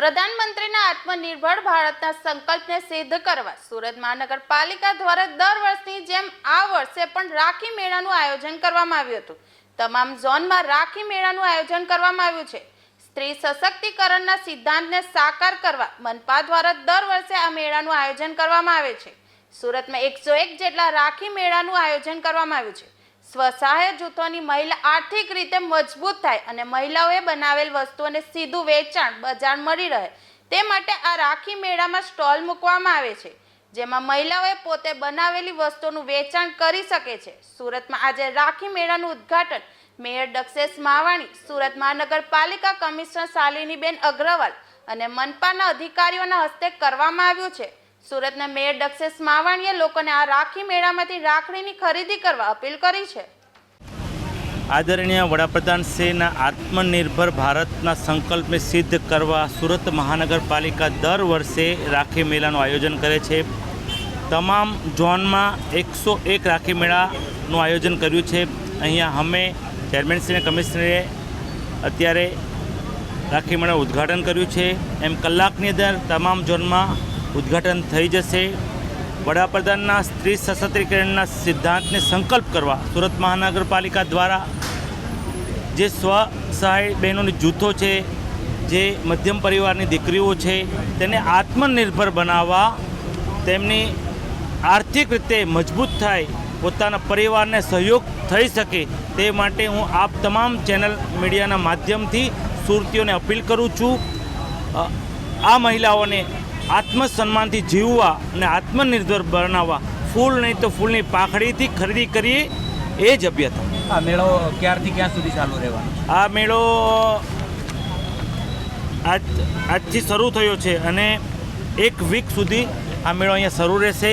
પ્રધાનમંત્રીના આત્મનિર્ભર ભારતના સંકલ્પને સિદ્ધ કરવા સુરત મહાનગરપાલિકા દ્વારા દર વર્ષની જેમ આ વર્ષે પણ રાખી મેળાનું આયોજન કરવામાં આવ્યું હતું. તમામ ઝોનમાં રાખી મેળાનું આયોજન કરવામાં આવ્યું છે. સ્ત્રી સશક્તિકરણના સિદ્ધાંતને સાકાર કરવા મનપા દ્વારા દર વર્ષે આ મેળાનું આયોજન કરવામાં આવે છે. સુરતમાં એકસો એક જેટલા રાખી મેળાનું આયોજન કરવામાં આવ્યું છે. સ્વસહાય જૂથોની મહિલા આર્થિક રીતે મજબૂત થાય અને મહિલાઓએ બનાવેલ વસ્તુઓને સીધું વેચાણ, બજાર મળી રહે. તે માટે આ રાખી મેળામાં સ્ટોલ મૂકવામાં આવે છે, જેમાં મહિલાઓએ પોતે બનાવેલી વસ્તુઓનું વેચાણ કરી શકે છે. સુરતમાં આજે રાખી મેળાનું ઉદ્ઘાટન. મેયર દક્ષેશ માવાણી, સુરત મહાનગરપાલિકા કમિશનર શાલિનીબેન અગ્રવાલ અને મનપાના અધિકારીઓના હસ્તે કરવામાં આવ્યું છે. સુરતના મેયર ડક્ષેસ માવાણીએ લોકોને આ રાખી મેળામાંથી રાખડીની ખરીદી કરવા અપીલ કરી છે. આદરણીય વડાપ્રધાન શ્રીના આત્મનિર્ભર ભારતના સંકલ્પને સિદ્ધ કરવા સુરત મહાનગરપાલિકા દર વર્ષે રાખી મેળાનું આયોજન કરે છે. તમામ ઝોનમાં એકસો એક રાખી મેળાનું આયોજન કર્યું છે. અહીંયા અમે ચેરમેનશ્રી અને કમિશનરે અત્યારે રાખી મેળાનું ઉદ્ઘાટન કર્યું છે. એમ કલાકની અંદર તમામ ઝોનમાં ઉદ્ઘાટન થઈ જશે. વડાપ્રધાનના સ્ત્રી સશક્તિકરણના સિદ્ધાંતને સંકલ્પ કરવા સુરત મહાનગરપાલિકા દ્વારા જે સ્વ સહાય બહેનોની જૂથો છે, જે મધ્યમ પરિવારની દીકરીઓ છે, તેને આત્મનિર્ભર બનાવવા, તેમની આર્થિક રીતે મજબૂત થાય, પોતાના પરિવારને સહયોગ થઈ શકે તે માટે હું આપ તમામ ચેનલ મીડિયાના માધ્યમથી સુરતીઓને અપીલ કરું છું. આ મહિલાઓને આત્મસન્માનથી જીવવા અને આત્મનિર્ભર બનાવવા. ફૂલ નહીં તો ફૂલની પાખડીથી ખરીદી કરીએ એ જ અભ્યતા આ મેળો ક્યારથી ક્યાં સુધી ચાલુ રહેવાનો આ મેળો આજ આજથી શરૂ થયો છે અને એક વીક સુધી આ મેળો અહીંયા શરૂ રહેશે.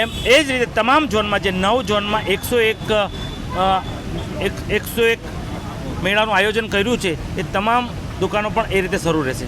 એમ એ જ રીતે તમામ ઝોનમાં જે નવ ઝોનમાં એકસો એક એક એકસો એક મેળાનું આયોજન કર્યું છે એ તમામ દુકાનો પણ એ રીતે શરૂ રહેશે.